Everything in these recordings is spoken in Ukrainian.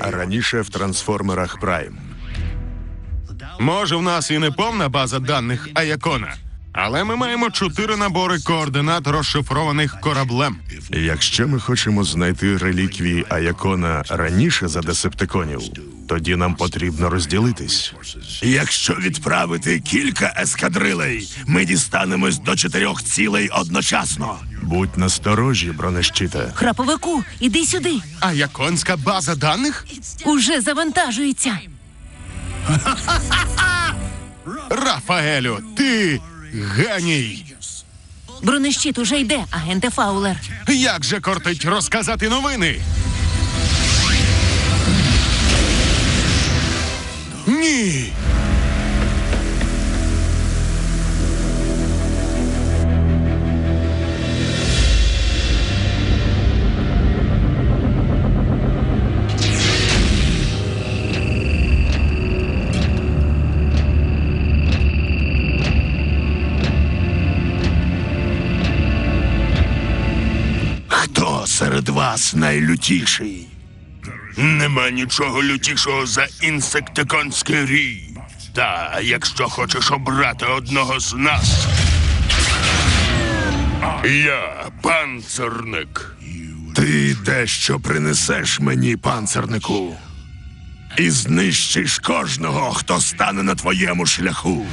А раніше в трансформерах Прайм. Може, в нас і не повна база даних Аякона, але ми маємо чотири набори координат, розшифрованих кораблем. Якщо ми хочемо знайти реліквії Аякона раніше за десептиконів, тоді нам потрібно розділитись. Якщо відправити кілька ескадрилей, ми дістанемось до чотирьох цілей одночасно. Будь насторожі, бронещите. Храповику, іди сюди. Аяконська база даних? Уже завантажується. Рафаелю, ти геній! Бронещит уже йде, агенте Фаулер. Як же кортить розказати новини? Ні. Вас найлютіший? Нема нічого лютішого за інсектиконський рій. Та якщо хочеш обрати одного з нас. Я панцерник. Ти дещо принесеш мені, панцернику. І знищиш кожного, хто стане на твоєму шляху.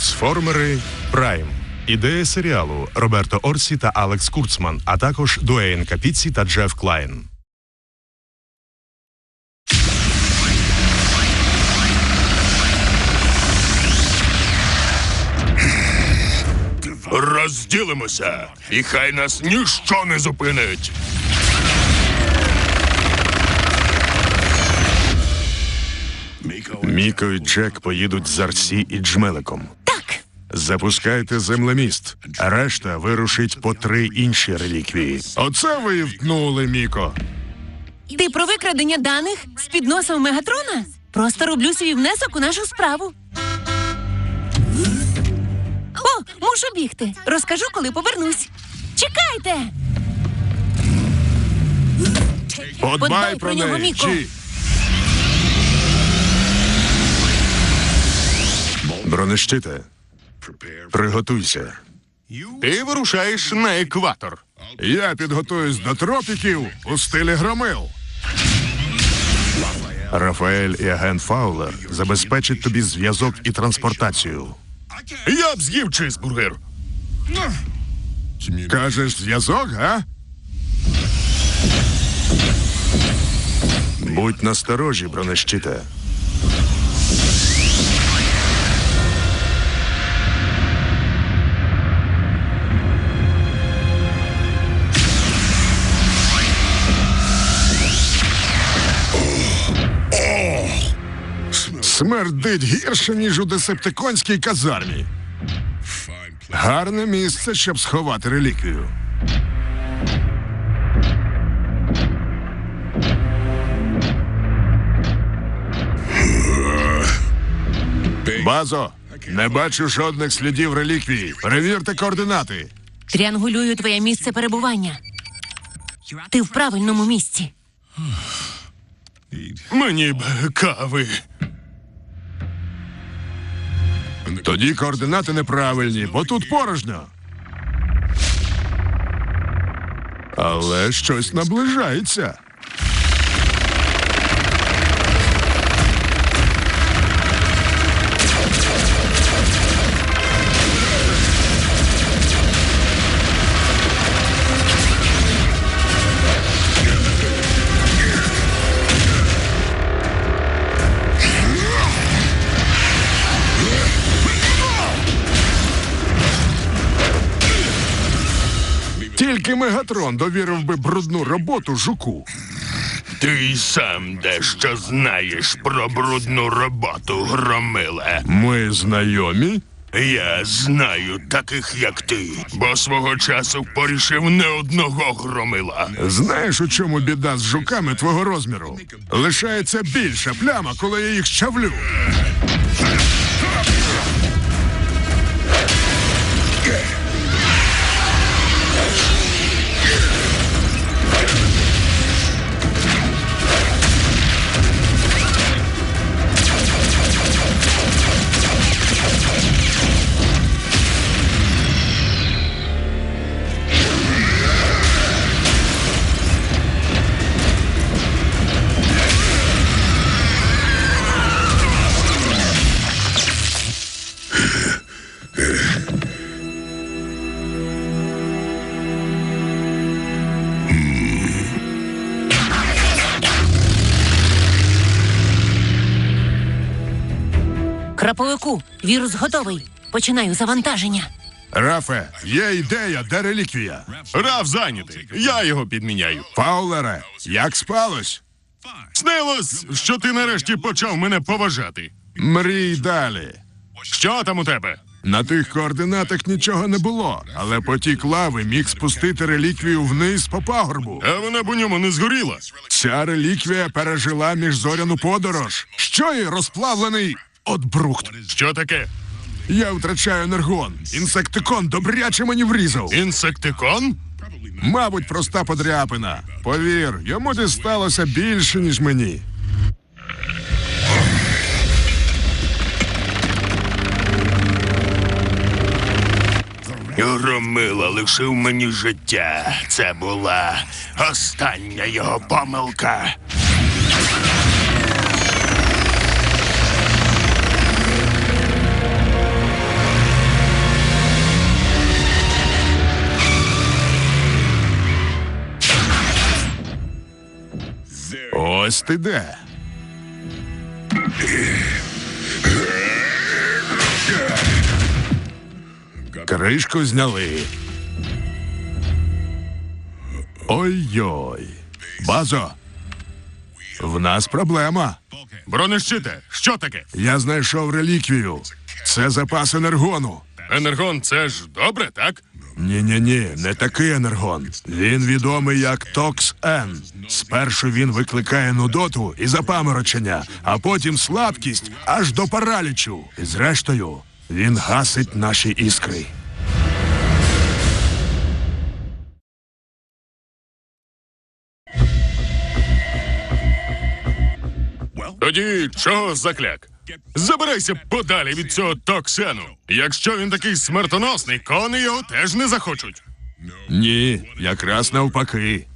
Трансформери Прайм. Ідея серіалу Роберто Орсі та Алекс Курцман, а також Дуейн Капіці та Джеф Клайн. Розділимося, і хай нас ніщо не зупинить. Міко і Джек поїдуть з Арсі і Джмеликом. Запускайте землеміст, решта вирушить по три інші реліквії. Оце ви і втнули, Міко. ти про викрадення даних з під носом Мегатрона? Просто роблю свій внесок у нашу справу. О, мушу бігти. Розкажу, коли повернусь. Чекайте! Подбай про нього, Міко. Чі. Бронещите, приготуйся. Ти вирушаєш на екватор. Я підготуюсь до тропіків у стилі громил. Рафаель і агент Фаулер забезпечать тобі зв'язок і транспортацію. Я б з'їв чизбургер. Кажеш, зв'язок, га? Будь насторожі, бронещите. Смердить гірше, ніж у десептиконській казармі. Гарне місце, щоб сховати реліквію. Базо, не бачу жодних слідів реліквії. Перевірте координати. Тріангулюю твоє місце перебування. Ти в правильному місці. Мені б кави. Тоді координати неправильні, бо тут порожньо. Але щось наближається. Тільки Мегатрон довірив би брудну роботу жуку. Ти й сам дещо знаєш про брудну роботу, громиле. Ми знайомі? Я знаю таких, як ти, бо свого часу порішив не одного громила. Знаєш, у чому біда з жуками твого розміру? Лишається більша пляма, коли я їх щавлю. Краповику, вірус готовий. Починаю завантаження. Рафе, є ідея, де реліквія. Раф зайнятий. Я його підміняю. Фаулере, як спалось? Снилось, що ти нарешті почав мене поважати. Мрій далі. Що там у тебе? На тих координатах нічого не було, але потік лави міг спустити реліквію вниз по пагорбу. А вона б у ньому не згоріла. Ця реліквія пережила міжзоряну подорож. Що є розплавлений от брухт. Що таке? Я втрачаю енергон. Інсектикон добряче мені врізав. Інсектикон? Мабуть, проста подряпина. Повір, йому дісталося більше, ніж мені. Громила лишив мені життя. Це була остання його помилка. Ось де. Кришку зняли. Ой-ой. Базо. В нас проблема. Бронещите, що таке? Я знайшов реліквію. Це запас енергону. Енергон це ж добре, так? Ні-ні-ні, не такий енергон. Він відомий як Токс Н. Спершу він викликає нудоту і запаморочення, а потім слабкість аж до паралічу. І зрештою, він гасить наші іскри. Тоді чого закляк? Забирайся подалі від цього токсену. Якщо він такий смертоносний, кони його теж не захочуть. Ні, якраз навпаки.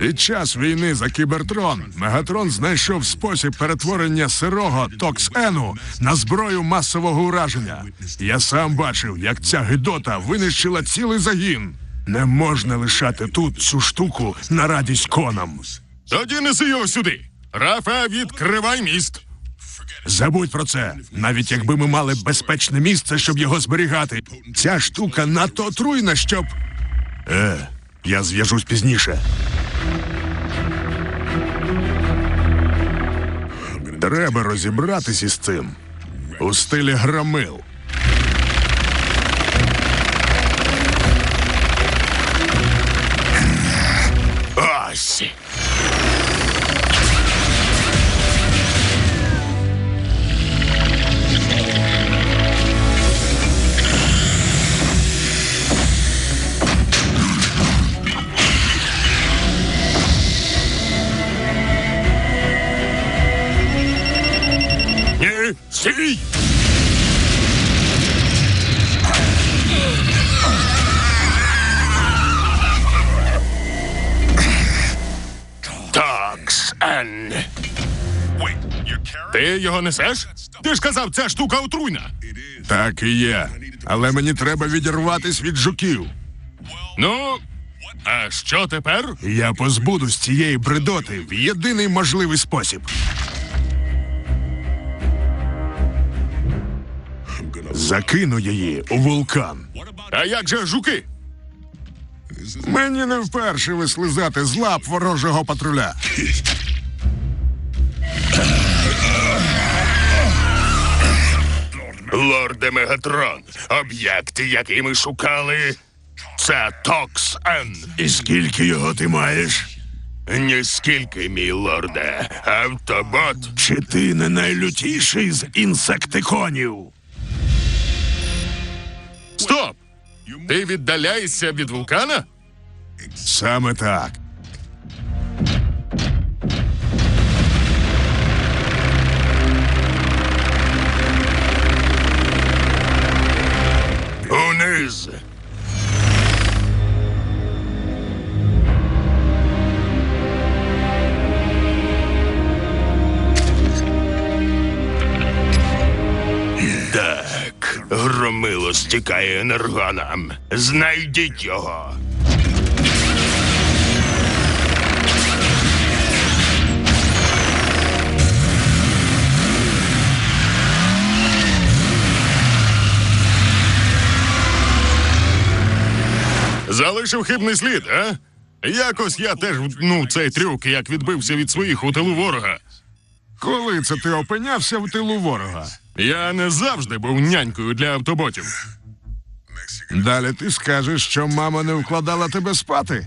Під час війни за кібертрон Мегатрон знайшов спосіб перетворення сирого Токс-Ену на зброю масового ураження. Я сам бачив, як ця гидота винищила цілий загін. Не можна лишати тут цю штуку на радість конам. Тоді неси його сюди. Рафа, відкривай міст. Забудь про це. Навіть якби ми мали безпечне місце, щоб його зберігати. Ця штука надто отруйна, щоб. Е, я зв'яжусь пізніше. Треба розібратись із цим. У стилі громил. Ось. Стій! Токс Н. Ти його несеш? Ти ж казав, ця штука отруйна. Так і є. Але мені треба відірватись від жуків. Ну, а що тепер? Я позбудусь цієї бредоти в єдиний можливий спосіб. Закину її у вулкан. А як же жуки? Мені не вперше вислизати з лап ворожого патруля. Лорде Мегатрон, об'єкт, який ми шукали, це Токс Н. І скільки його ти маєш? Ніскільки, мій лорде, автобот. Чи ти не найлютіший з інсектиконів? Стоп! Ти віддаляєшся від вулкана? Саме так. Униз. Громило стікає енергоном. Знайдіть його. Залишив хибний слід, а? Якось я теж ну цей трюк, як відбився від своїх у тилу ворога. Коли це ти опинявся в тилу ворога? Я не завжди був нянькою для автоботів. Далі ти скажеш, що мама не вкладала тебе спати.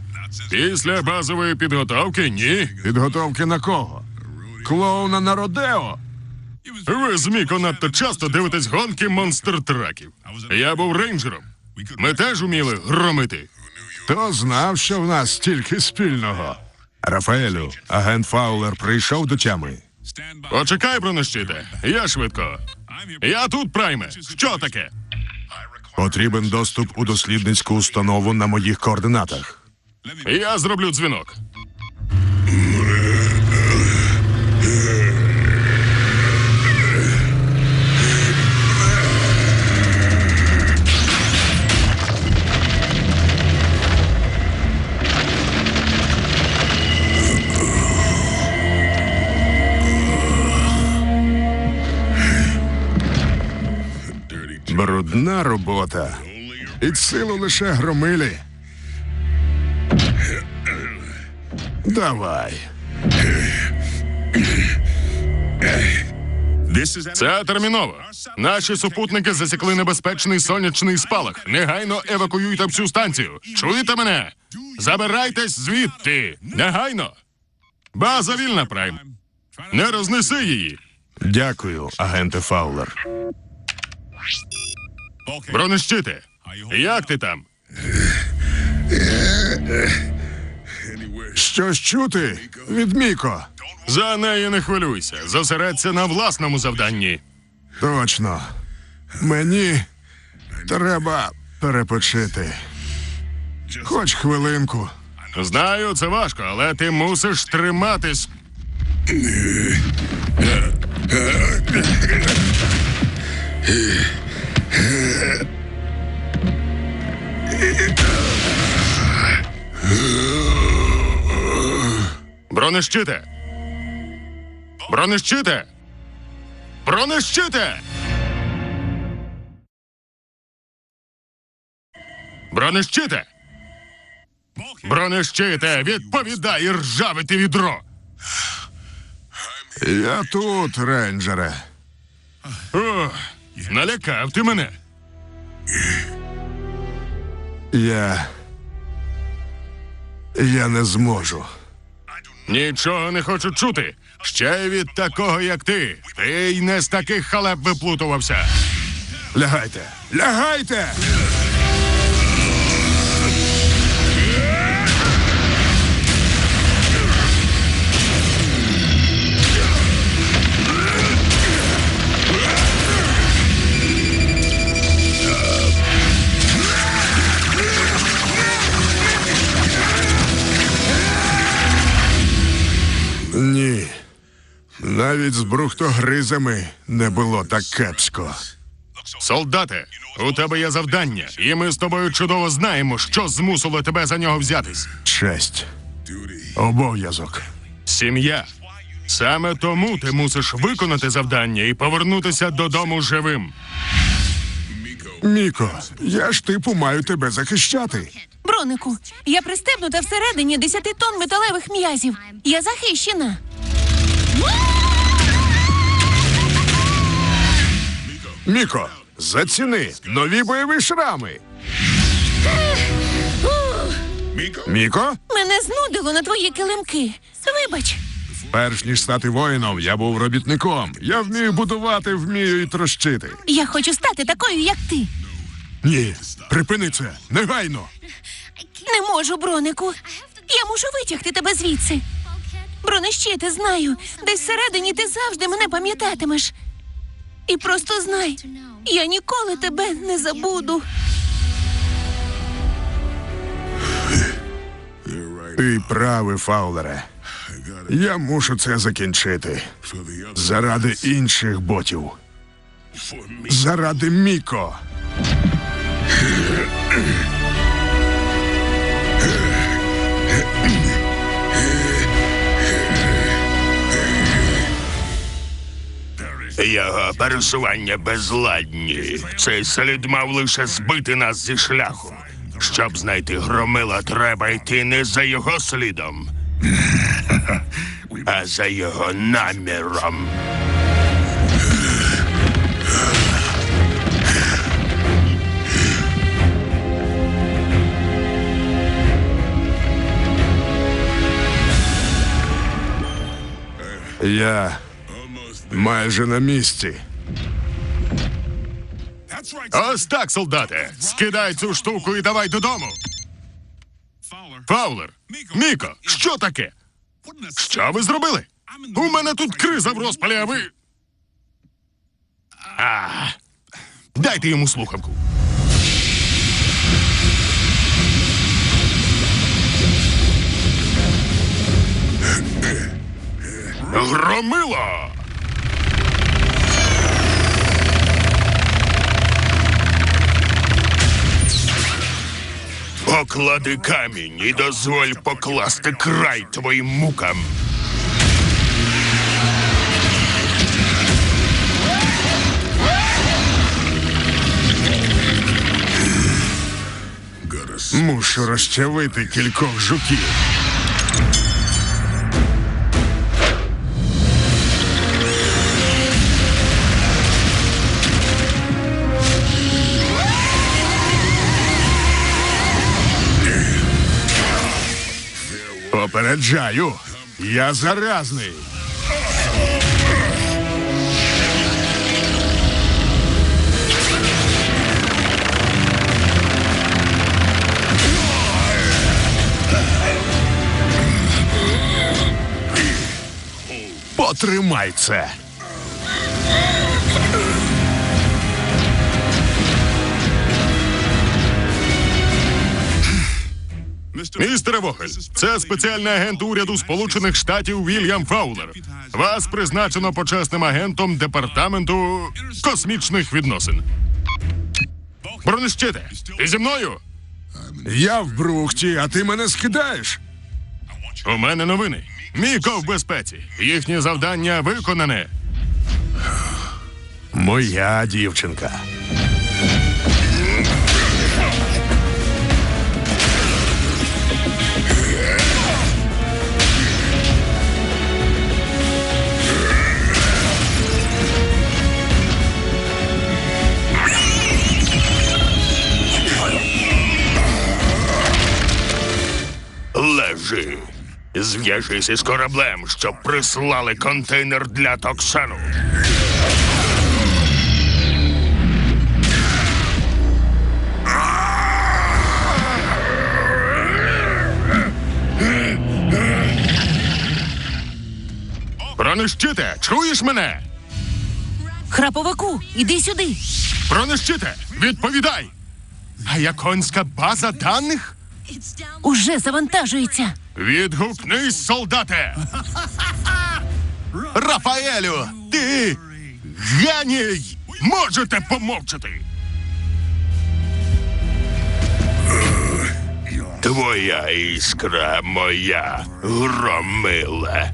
Після базової підготовки ні. Підготовки на кого? Клоуна на Родео? Ви з Міко надто часто дивитесь гонки монстр-траків. Я був рейнджером. Ми теж уміли громити. Хто знав, що в нас стільки спільного? Рафаелю, агент Фаулер прийшов до тями. Почекай, бронещите. Я швидко. Я тут, прайме. Що таке? Потрібен доступ у дослідницьку установу на моїх координатах. Я зроблю дзвінок. Брудна робота. Під силу лише громилі. Давай. Це терміново. Наші супутники засікли небезпечний сонячний спалах. Негайно евакуюйте всю станцію. Чуєте мене? Забирайтесь звідти. Негайно. База вільна, Прайм. Не рознеси її. Дякую, агенте Фаулер. Бронещите. Як ти там? Щось чути від Міко. За неї не хвилюйся. Зосередься на власному завданні. Точно. Мені треба перепочити. Хоч хвилинку. Знаю, це важко, але ти мусиш триматись. Бронещите! Бронещите! Бронещите! Бронещите! Бронещите, відповідай, ржаве ти відро! Я тут, рейнджере. О, налякав ти мене. Я. Я не зможу. Нічого не хочу чути. Ще й від такого, як ти. Ти й не з таких халеп виплутувався. Лягайте! Лягайте! Навіть з брухтогризами не було так кепсько. Солдате, у тебе є завдання, і ми з тобою чудово знаємо, що змусило тебе за нього взятись. Честь. Обов'язок. Сім'я. Саме тому ти мусиш виконати завдання і повернутися додому живим. Міко, я ж типу маю тебе захищати. Бронику, я пристебнута всередині 10 тонн металевих м'язів. Я захищена. Міко, заціни нові бойові шрами. Міко, Мене знудило на твої килимки. Вибач, перш ніж стати воїном, я був робітником. Я вмію будувати, вмію і трощити. я хочу стати такою, як ти. Ні, припини це, негайно. Не можу, бронику. Я мушу витягти тебе звідси. Бронещити, знаю, десь всередині ти завжди мене пам'ятатимеш. І просто знай, я ніколи тебе не забуду. Ти правий, Фаулере. Я мушу це закінчити. Заради інших ботів. Заради Міко. Його пересування безладні. Цей слід мав лише збити нас зі шляху. Щоб знайти громила, треба йти не за його слідом, а за його наміром. Я майже на місці. Ось так, солдате. Скидай цю штуку і давай додому. Фаулер, Міко, що таке? Що ви зробили? У мене тут криза в розпалі, а ви. А, дайте йому слухавку. Громило! Поклади камінь і дозволь покласти край твоїм мукам. Мушу розчавити кількох жуків. Попереджаю, я заразний. Потримай це. Містере Вогель, це спеціальний агент уряду Сполучених Штатів Вільям Фаулер. Вас призначено почесним агентом департаменту космічних відносин. Бронещите, ти зі мною? Я в брухті, а ти мене скидаєш. У мене новини. Міко в безпеці. Їхнє завдання виконане. Моя дівчинка. Зв'яжись із кораблем, щоб прислали контейнер для токсану. Бронещите, чуєш мене? Храповику, іди сюди. Бронещите, відповідай. А яконська база даних? Уже завантажується. Відгукнись, солдате! Рафаелю, ти геній! Можете помовчати! Твоя іскра моя громила.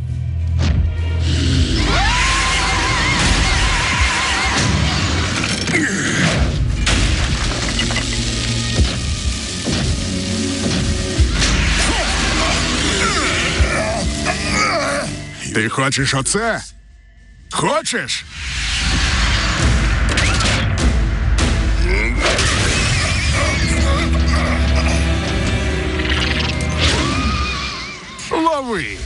Ти хочеш оце? Хочеш? Лови!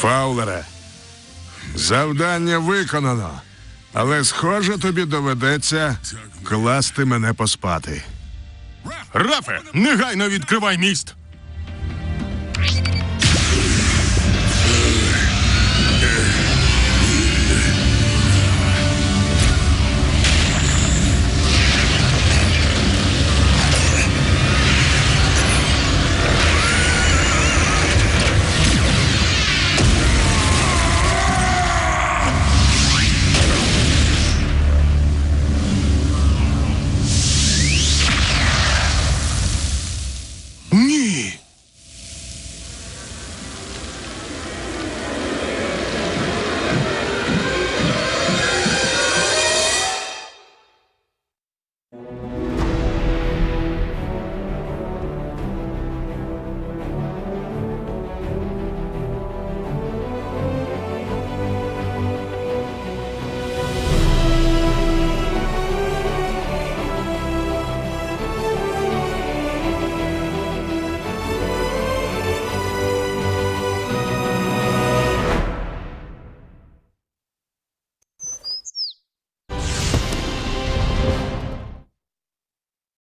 Фаулере, завдання виконано. Але, схоже, тобі доведеться класти мене поспати. Рафе, негайно відкривай міст.